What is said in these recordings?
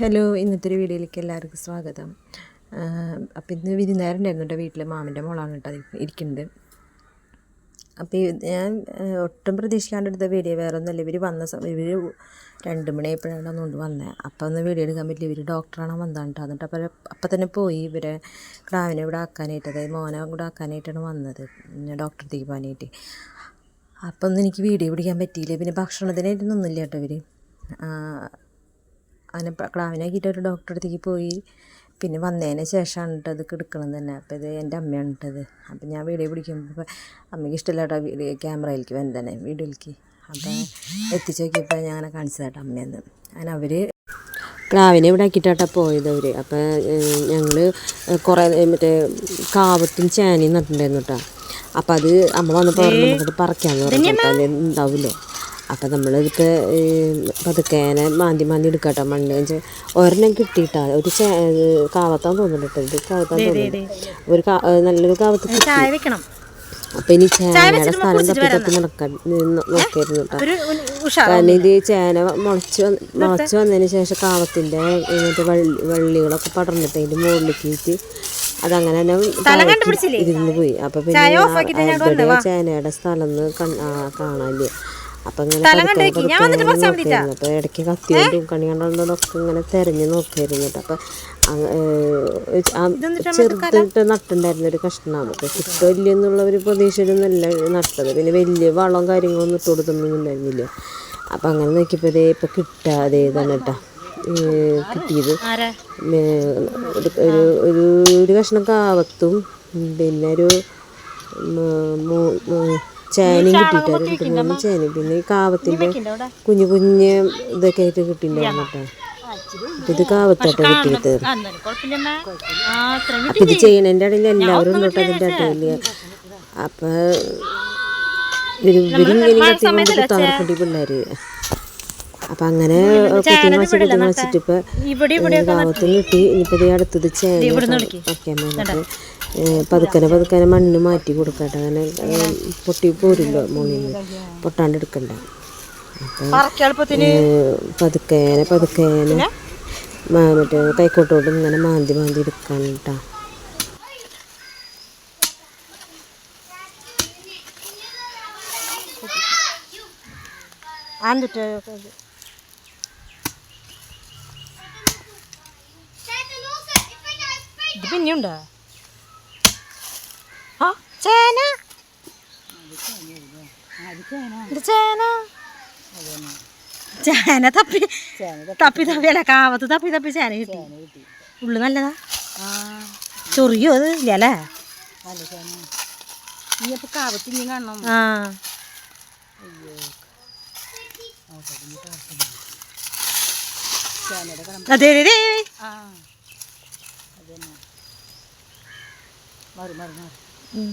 Hello ഇന്നത്തെ ഒരു വീഡിയോയിലേക്ക് എല്ലാവർക്കും സ്വാഗതം. അപ്പോൾ ഇന്ന് വിരുന്നേരം ഉണ്ടായിരുന്നു എന്റെ വീട്ടിൽ മാമിന്റെ മോളാണ് കേട്ടോ ഇരിക്കുന്നത്. അപ്പോൾ ഞാൻ ഒട്ടും പ്രതീക്ഷിക്കാണ്ട് എടുത്ത വീഡിയോ വേറെ ഒന്നുമല്ല ഇവർ വന്ന ഇവർ രണ്ട് മണിയായപ്പോഴാണ് ഒന്നുകൊണ്ട് വന്നത് അപ്പോൾ ഒന്ന് വീഡിയോ എടുക്കാൻ പറ്റില്ല. ഇവർ ഡോക്ടറാണ് വന്നതാണ് കേട്ടോ. എന്നിട്ട് അപ്പോൾ അപ്പം തന്നെ പോയി ഇവരെ ക്ലാവിനെ ഇവിടെ ആക്കാനായിട്ട് അതായത് മോനെ കൂടെ ആക്കാനായിട്ടാണ് വന്നത്. ഡോക്ടർ തീരുമാനമായിട്ട് അപ്പം ഒന്നും എനിക്ക് വീഡിയോ പിടിക്കാൻ പറ്റിയില്ല. പിന്നെ ഭക്ഷണത്തിനായിട്ടൊന്നും ഒന്നുമില്ല കേട്ടോ ഇവർ അങ്ങനെ ക്ലാവിനെ ക്ലാവിനാക്കിയിട്ട് ഒരു ഡോക്ടറെ അടുത്തേക്ക് പോയി. പിന്നെ വന്നതിന് ശേഷമാണ് കേട്ടോ അത് കിടക്കണത് തന്നെ. അപ്പോൾ ഇത് എന്റെ അമ്മയാണ് ഇട്ടത് അപ്പം ഞാൻ വീഡിയോ പിടിക്കുമ്പോൾ അമ്മയ്ക്ക് ഇഷ്ടമില്ല കേട്ടോ വീഡിയോ ക്യാമറയിലേക്ക് വന്നു തന്നെ വീഡിയോയിലേക്ക്. അപ്പം എത്തിച്ചു നോക്കിയപ്പോൾ ഞാൻ അങ്ങനെ കാണിച്ചതാട്ടോ അമ്മയെന്ന് അങ്ങനെ അവർ ക്ലാവിനെ ഇവിടെ ആക്കിയിട്ടാട്ടാ പോയത് അവർ അപ്പോൾ ഞങ്ങൾ കുറേ മറ്റേ കാവത്തും ചേനയും നട്ടിട്ടുണ്ടായിരുന്നു കേട്ടോ അപ്പോൾ അത് അമ്മ വന്നപ്പോൾ നമുക്കത് പറിക്കാമെന്ന് പറഞ്ഞു ഉണ്ടാവില്ലോ അപ്പം നമ്മളിതിപ്പോൾ പതുക്കേനെ മാന്തി മാന്തി എടുക്കട്ടോ മണ്ണ്. വെച്ചാൽ ഒരെണ്ണം കിട്ടിയിട്ടാ ഒരു ചേ കാവത്താൻ തോന്നുന്നുണ്ട് കേട്ടോ. ഇത് കാവത്താൻ തോന്നുന്നു ഒരു നല്ലൊരു കാവത്ത് കിട്ടി. വെക്കണം. അപ്പം ഇനി ചേനയുടെ സ്ഥലം തപ്പി തപ്പി നടക്കാൻ നോക്കായിരുന്നു കേട്ടോ. കാരണം ഇത് ചേന മുളച്ച് വന്ന് മുളച്ച് വന്നതിന് ശേഷം കാവത്തിന്റെ മറ്റേ വള്ളി വള്ളികളൊക്കെ പടർന്നിട്ട് അതിന്റെ മുകളിലേക്ക് അതങ്ങനെ തന്നെ ഇരുന്ന് പോയി. അപ്പൊ പിന്നെ ചേനയുടെ സ്ഥലം കാണാനില്ല അപ്പൊ ഇങ്ങനെ പതുക്കെ പതുക്കെ ഇങ്ങനെ നോക്കിയിരുന്നു അപ്പൊ ഇടയ്ക്ക് കത്തിയോണ്ടും കണി കണ്ടോണ്ടൊക്കെ ഇങ്ങനെ തെരഞ്ഞു നോക്കിയായിരുന്നു കേട്ടോ. അപ്പൊ ചെറുതായിട്ട് നട്ടുണ്ടായിരുന്ന ഒരു കഷ്ണമാണ് അപ്പൊ കിട്ടുമല്ലോ എന്നുള്ള ഒരു പ്രതീക്ഷയിലൊന്നല്ല നട്ടത്. പിന്നെ വലിയ വളം കാര്യങ്ങളൊന്നും ഇട്ട് കൊടുത്തൊന്നും ഉണ്ടായിരുന്നില്ല അപ്പം അങ്ങനെ നോക്കിയപ്പോൾ ഇതേ ഇപ്പം കിട്ടാതെ ഇതാണ് കേട്ടോ. കിട്ടിയത്. ഒരു ഒരു ഒരു കഷ്ണം കാവത്തും പിന്നെ ഒരു ചേനയും കിട്ടിയിട്ടായിരുന്നു രണ്ട് മൂന്ന് ചേനയും പിന്നെ ഈ കാവത്തിന്റെ കുഞ്ഞു കുഞ്ഞ് ഇതൊക്കെ ആയിട്ട് കിട്ടിയിട്ടുണ്ടായിരുന്നു കേട്ടോ. ഇത് കാവത്തോട്ട് കിട്ടിയത് അപ്പം ഇത് ചെയ്യണതിന്റെ ഇടയിൽ എല്ലാവരും തൊട്ട് അതിന്റെ ഇടയിൽ അപ്പം ഇവർ ഇവരിങ്ങനെ കത്തിക്കൊണ്ട് കുത്താൻ നടക്കേണ്ടി പിള്ളേർ അപ്പം അങ്ങനെ കുത്തി മറിച്ച് കുത്തി മറിച്ചിട്ട് ഇപ്പം ഇവിടെ കാവത്തും കിട്ടി. ഇനിയിപ്പോൾ ഇത് അടുത്തത് ചേന വയ്ക്കാൻ പതുക്കനെ പതുക്കനെ മണ്ണ് മാറ്റി കൊടുക്കട്ടെ. അങ്ങനെ പൊട്ടി പോരില്ലോ മുകളിൽ പൊട്ടാണ്ട് എടുക്കണ്ട? പതുക്കേനെ പതുക്കേനെ. മറ്റേ കൈക്കോട്ടോട്ട് ഇങ്ങനെ മാന്തി മാന്തി എടുക്കാൻ കേട്ടോ ആണ്ടിട്ട് പിന്നെയുണ്ടോ. ആ ചേന. ഇത് ചേന? ചേന തപ്പി തപ്പി തപ്പി അല്ല കാവത്ത് തപ്പി തപ്പി ചേന കിട്ടി. ഉള്ളു നല്ലതാ. ചൊറിയോ അത് ഇല്ല അല്ലേ? ആ. അതെ അതെ. അതെ ഉം.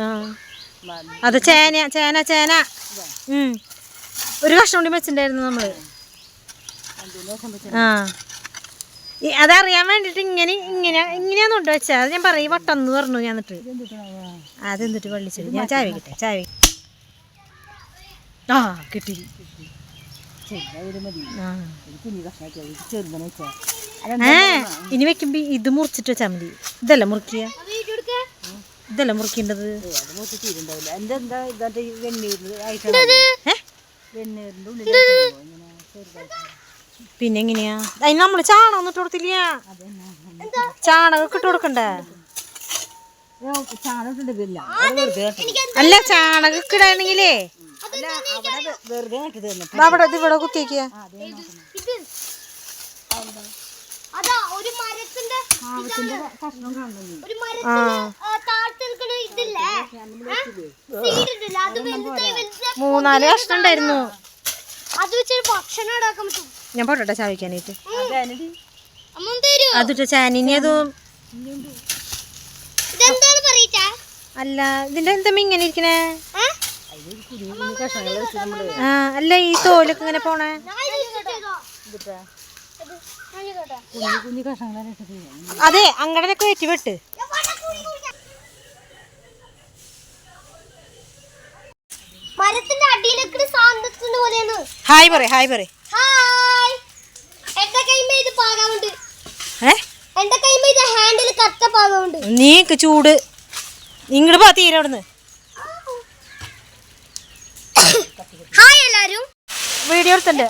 ആ. അത് ചേന ചേന ചേന. ഒരു കഷ്ണം കൂടി വെച്ചിട്ടുണ്ടായിരുന്നു നമ്മൾ. ആ. അതറിയാൻ വേണ്ടിട്ട് ഇങ്ങനെ ഇങ്ങനെ ഇങ്ങനെയാന്ന് കൊണ്ട് വെച്ചാ അത് ഞാൻ പറയും വട്ടന്ന് പറഞ്ഞു ഞാൻ എന്നിട്ട്. അത് എന്നിട്ട് വെള്ളിച്ചു ഞാൻ ചായ വെക്കട്ടെ ചായ ആ കിട്ടി. ആ. ഏ? ഇനി വെക്കുമ്പോ ഇത് മുറിച്ചിട്ട് വെച്ചാൽ മതി ഇതല്ല മുറിക്കുക ഇതല്ല മുറിക്കേണ്ടത്? പിന്നെ എങ്ങനെയാ? അതിന് നമ്മൾ ചാണകം ഇട്ട് കൊടുത്തില്ല. ചാണകം ഇട്ട് കൊടുക്കണ്ടേ? അല്ല ചാണകം ഇടാണെങ്കിലേ? അവിടെ ഇത് ഇവിടെ കുത്തിയേക്കുക മൂന്നാൽ കഷ്ണം ഉണ്ടായിരുന്നു. അത് വെച്ചൊരു ഭക്ഷണം ഉണ്ടാക്കാൻ പറ്റും. ഞാൻ പോട്ടെ ചാവിക്കാനായിട്ട് അതിട്ട് ചാനിനി അതും. അല്ല ഇതിന്റെ എന്താ ഇങ്ങനെ ഇരിക്കണേ? അല്ല ഈ തോലൊക്കെ ഇങ്ങനെ പോണേ? അതെ അങ്ങടനൊക്കെ വെറ്റി മരത്തിന്റെ അടിയിലേക്ക് ഹായ് പറ ഹായ് പറ ഹാൻഡിൽ നീക്ക് ചൂട്. ഇങ്ങോട്ട് പാ തീരെ അവിടുന്ന്. ഹായ് വീഡിയോ എടുത്തിട്ടുണ്ട്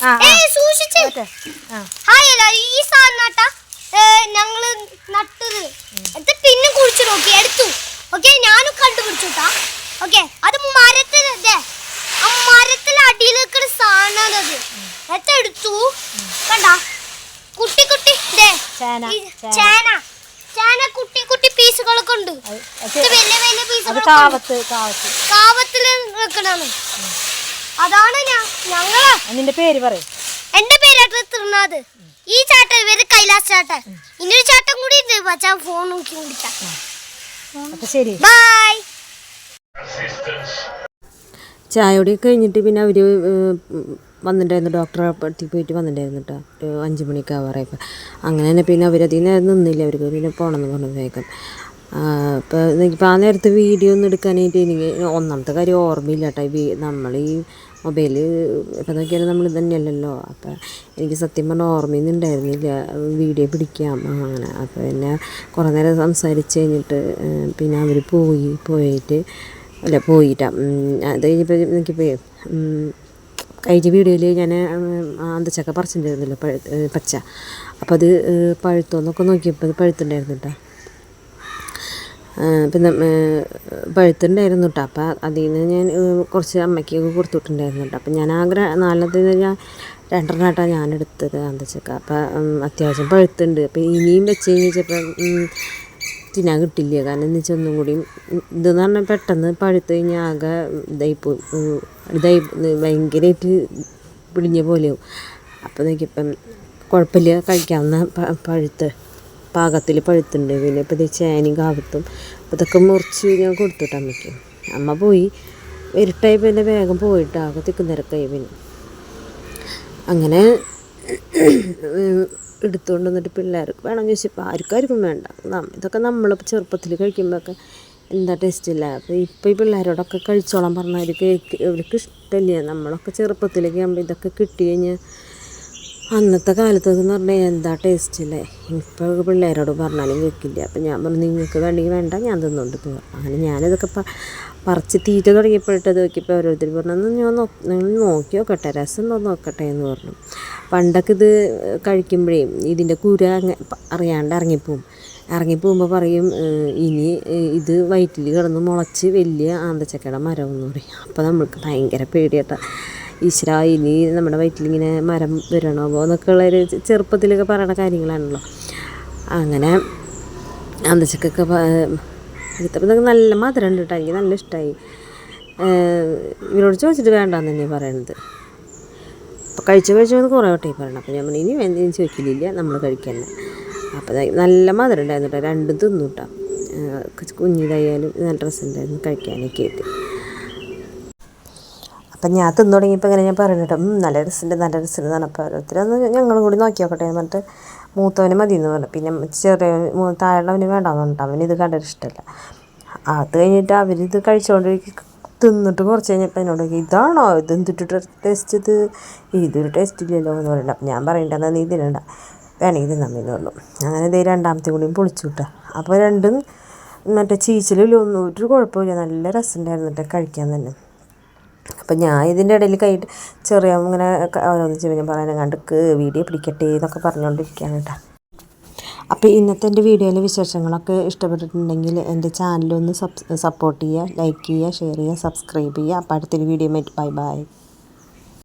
സൂക്ഷിച്ച്. ഹായ് എല്ലാരും ഈ സാധനം നട്ടാ ഞങ്ങൾ നട്ടത്. എന്നിട്ട് പിന്നെ കുഴിച്ചു നോക്കി എടുത്തു. ഓക്കെ ഞാനും കണ്ടുപിടിച്ചുട്ടാ. ഓക്കെ അത് മരത്തിൽ ദേ, ആ മരത്തിലെ അടിയിൽ നിൽക്കുന്ന സാധനമാണത് എന്നിട്ട് എടുത്തു കണ്ട? കുട്ടി കുട്ടി ചേന, ചേന. കുട്ടി കുട്ടി പീസുകളൊക്കെ ഉണ്ട്. വലിയ വലിയ പീസുകൾ കാവത്ത് കാവത്തിൽ നിൽക്കണാണ് അതാണ് ഞാൻ ഞങ്ങൾ. നിന്റെ പേര് പറയും. എന്റെ പേരാട്ട് തൃനാഥ് ഈ ചാട്ട ഇവർ കൈലാസ് ചാട്ടൻ. ഇനിയൊരു ചാട്ടം കൂടി ഉണ്ട് പച്ചാ ഫോൺ നോക്കി കുടിച്ചാ അപ്പൊ ശരി. ബൈ ചായ കുടി കഴിഞ്ഞിട്ട് പിന്നെ അവർ വന്നിട്ടുണ്ടായിരുന്നു. ഡോക്ടറെ അടുത്ത് പോയിട്ട് വന്നിട്ടുണ്ടായിരുന്നു കേട്ടോ ഒരു അഞ്ച് മണിക്ക് ആവാറായപ്പോൾ അങ്ങനെ തന്നെ പിന്നെ അവരതിൽ നേരം നിന്നില്ല. അവർക്ക് പിന്നെ പോകണമെന്ന് പറഞ്ഞു വേഗം. ഇപ്പോൾ ആ നേരത്തെ വീഡിയോ ഒന്നും എടുക്കാനായിട്ട് എനിക്ക് ഒന്നാമത്തെ കാര്യം ഓർമ്മയില്ല കേട്ടോ ഈ നമ്മൾ ഈ മൊബൈൽ ഇപ്പം നോക്കിയാലും നമ്മൾ തന്നെയല്ലല്ലോ അപ്പോൾ എനിക്ക് സത്യം പറഞ്ഞാൽ ഓർമ്മയൊന്നും ഉണ്ടായിരുന്നില്ല വീഡിയോ പിടിക്കാം. അങ്ങനെ. അപ്പോൾ പിന്നെ കുറേ നേരം സംസാരിച്ച് കഴിഞ്ഞിട്ട് പിന്നെ അവർ പോയി പോയിട്ട് അല്ല പോയിട്ടാ. അത് കഴിഞ്ഞപ്പോൾ എനിക്കിപ്പോൾ കഴിഞ്ഞ വീഡിയോയിൽ ഞാൻ അന്തച്ചക്ക പറിച്ചിട്ടുണ്ടായിരുന്നല്ലോ പച്ച. അപ്പോൾ അത് പഴുത്തോന്നൊക്കെ നോക്കിയപ്പോൾ അത് പഴുത്തുണ്ടായിരുന്നു കേട്ടോ പിന്നെ പഴുത്തിട്ടുണ്ടായിരുന്നു കേട്ടോ അപ്പോൾ അതിൽ നിന്ന് ഞാൻ കുറച്ച് അമ്മയ്ക്ക് കൊടുത്തിട്ടുണ്ടായിരുന്നു കേട്ടോ അപ്പോൾ ഞാൻ ആഗ്രഹ നാലെണ്ണത്തിന് ഞാൻ രണ്ടെണ്ണം ഞാൻ എടുത്തത് അന്തച്ചക്ക അപ്പോൾ അത്യാവശ്യം പഴുത്തുണ്ട്. അപ്പോൾ ഇനിയും വെച്ച് കഴിഞ്ഞപ്പോൾ തിന്നാൻ കിട്ടില്ല. കാരണം എന്ന് വെച്ചാൽ ഒന്നും കൂടി ഇതെന്ന് പറഞ്ഞാൽ പെട്ടെന്ന് പഴുത്ത് കഴിഞ്ഞാൽ ആകെ ഇതായിപ്പോയി പോയി. ഇതായി ഭയങ്കരമായിട്ട് പിടിഞ്ഞ പോലെയാവും. അപ്പോൾ നോക്കിയപ്പം കുഴപ്പമില്ല കഴിക്കാവുന്ന പഴുത്ത്. പാകത്തിൽ പഴുത്തുണ്ട് പിന്നെ ഇപ്പോൾ ഇത് ചേനയും കാവത്തും. അപ്പോൾ ഇതൊക്കെ മുറിച്ച് ഞാൻ കൊടുത്തിട്ട് അമ്മയ്ക്ക്. അമ്മ പോയി. ഇരുട്ടായി പിന്നെ വേഗം പോയിട്ട് ആകെ തിക്കുന്നിരക്കായി പിന്നെ. അങ്ങനെ എടുത്തുകൊണ്ട് വന്നിട്ട് പിള്ളേർക്ക് വേണം ചോദിച്ചപ്പോൾ ആർക്കാർക്കും വേണ്ട. ഇതൊക്കെ നമ്മൾ ചെറുപ്പത്തിൽ കഴിക്കുമ്പോഴൊക്കെ എന്താ ടേസ്റ്റ് ഇല്ല. അപ്പോൾ ഇപ്പോൾ ഈ പിള്ളേരോടൊക്കെ കഴിച്ചോളാൻ പറഞ്ഞാൽ അവർക്ക് അവർക്ക് ഇഷ്ടമില്ല. നമ്മളൊക്കെ ചെറുപ്പത്തിലേക്ക് ആകുമ്പോൾ ഇതൊക്കെ കിട്ടി കഴിഞ്ഞാൽ അന്നത്തെ കാലത്തൊക്കെ എന്ന് പറഞ്ഞാൽ എന്താ ടേസ്റ്റ് അല്ലേ ഇപ്പോൾ പിള്ളേരോട് പറഞ്ഞാലും കേൾക്കില്ല അപ്പം ഞാൻ പറഞ്ഞു നിങ്ങൾക്ക് വേണമെങ്കിൽ വേണ്ട ഞാൻ തിന്നുകൊണ്ട് പോകാം അങ്ങനെ ഞാനിതൊക്കെ പറിച്ച് തീറ്റ തുടങ്ങിയപ്പോഴത്തെ നോക്കിയപ്പോൾ ഓരോരുത്തർ പറഞ്ഞു "എന്നാ ഞാൻ നിങ്ങൾ നോക്കി നോക്കട്ടെ രസം ഉണ്ടോ നോക്കട്ടെ? എന്ന് പറഞ്ഞു. പണ്ടൊക്കെ ഇത് കഴിക്കുമ്പോഴേ ഇതിന്റെ കുര അറിയാണ്ട് ഇറങ്ങിപ്പോവും. ഇറങ്ങിപ്പോകുമ്പോൾ പറയും ഇനി ഇത് വയറ്റിൽ കിടന്ന് മുളച്ച് വലിയ ആന്തച്ചക്കയുടെ മരം എന്ന് പറയും. അപ്പോൾ നമ്മൾക്ക് ഭയങ്കര പേടിയാട്ടാ. ഈശ്വര ഇനി നമ്മുടെ വയറ്റിലിങ്ങനെ മരം വരണോ? എന്നൊക്കെ ഉള്ളൊരു ചെറുപ്പത്തിലൊക്കെ പറയണ കാര്യങ്ങളാണല്ലോ. അങ്ങനെ അന്തച്ചക്കൊക്കെ ഇതൊക്കെ നല്ല മധുരം ഉണ്ട് കേട്ടോ എനിക്ക് നല്ല ഇഷ്ടമായി ഇവരോട് ചോദിച്ചിട്ട് വേണ്ടാന്ന് തന്നെയാണ് പറയണത്. അപ്പോൾ കഴിച്ചു കഴിച്ചു കുറേ വട്ടം പറയണം. അപ്പോൾ ഞാൻ ഇനി ഇനി ചോദിക്കലില്ല നമ്മൾ കഴിക്കന്നെ. അപ്പോൾ നല്ല മധുരം ഉണ്ടായിരുന്നു കേട്ടോ രണ്ടും തിന്നു കേട്ടോ കുഞ്ഞിതായാലും നല്ല ഡ്രസ്സ് ഉണ്ടായിരുന്നു കഴിക്കാനൊക്കെ ആയിട്ട്. അപ്പം ഞാൻ തിന്നു തുടങ്ങിയപ്പോൾ ഇങ്ങനെ ഞാൻ പറഞ്ഞിട്ട് "ഉം, നല്ല രസമുണ്ട് നല്ല രസമുണ്ട് എന്നാണ്. അപ്പോൾ ഓരോരുത്തരൊന്ന് ഞങ്ങളും കൂടി നോക്കി നോക്കട്ടെ എന്ന് പറഞ്ഞിട്ട് മൂത്തവന് മതി എന്ന് പറഞ്ഞു. പിന്നെ ചെറിയ താഴെയുള്ളവന് വേണ്ടാന്ന് പറഞ്ഞിട്ട് അവന് ഇത് കണ്ടിട്ട് ഇഷ്ടമല്ല. അത് കഴിഞ്ഞിട്ട് അവരിത് കഴിച്ചുകൊണ്ടിരിക്കും തിന്നിട്ട് കുറച്ച് കഴിഞ്ഞപ്പോൾ എന്നോട് ഇതാണോ? ഇത് എന്തിട്ട് ടേസ്റ്റ് ഇത്? ഇതൊരു ടേസ്റ്റ് ഇല്ലല്ലോ എന്ന് പറയുന്നത് അപ്പം ഞാൻ പറയണ്ടെന്നാൽ നീ തിന്നണ്ട വേണമെങ്കിൽ തിന്നാൻ എന്ന് പറഞ്ഞു. അങ്ങനെ ഇതേ രണ്ടാമത്തെ കൂടിയും പൊളിച്ചു വിട്ടാ അപ്പോൾ രണ്ടും മറ്റേ ചീച്ചിലില്ല ഒന്നും ഒരു കുഴപ്പമില്ല. നല്ല രസമുണ്ടായിരുന്നു കേട്ടോ കഴിക്കാൻ തന്നെ. അപ്പം ഞാൻ ഇതിന്റെ ഇടയിൽ കൈയിട്ട് ചെറിയ ഇങ്ങനെ ഓരോന്നിച്ച് ഞാൻ പറയാൻ കണ്ടിക്ക് വീഡിയോ പിടിക്കട്ടെ എന്നൊക്കെ പറഞ്ഞുകൊണ്ടിരിക്കുകയാണ് കേട്ടോ. അപ്പോൾ ഇന്നത്തെ എന്റെ വീഡിയോയിലെ വിശേഷങ്ങളൊക്കെ ഇഷ്ടപ്പെട്ടിട്ടുണ്ടെങ്കിൽ എന്റെ ചാനലൊന്ന് സപ്പോർട്ട് ചെയ്യുക ലൈക്ക് ചെയ്യുക ഷെയർ ചെയ്യുക സബ്സ്ക്രൈബ് ചെയ്യുക. അപ്പോൾ അടുത്തൊരു വീഡിയോ ബൈ ബൈ.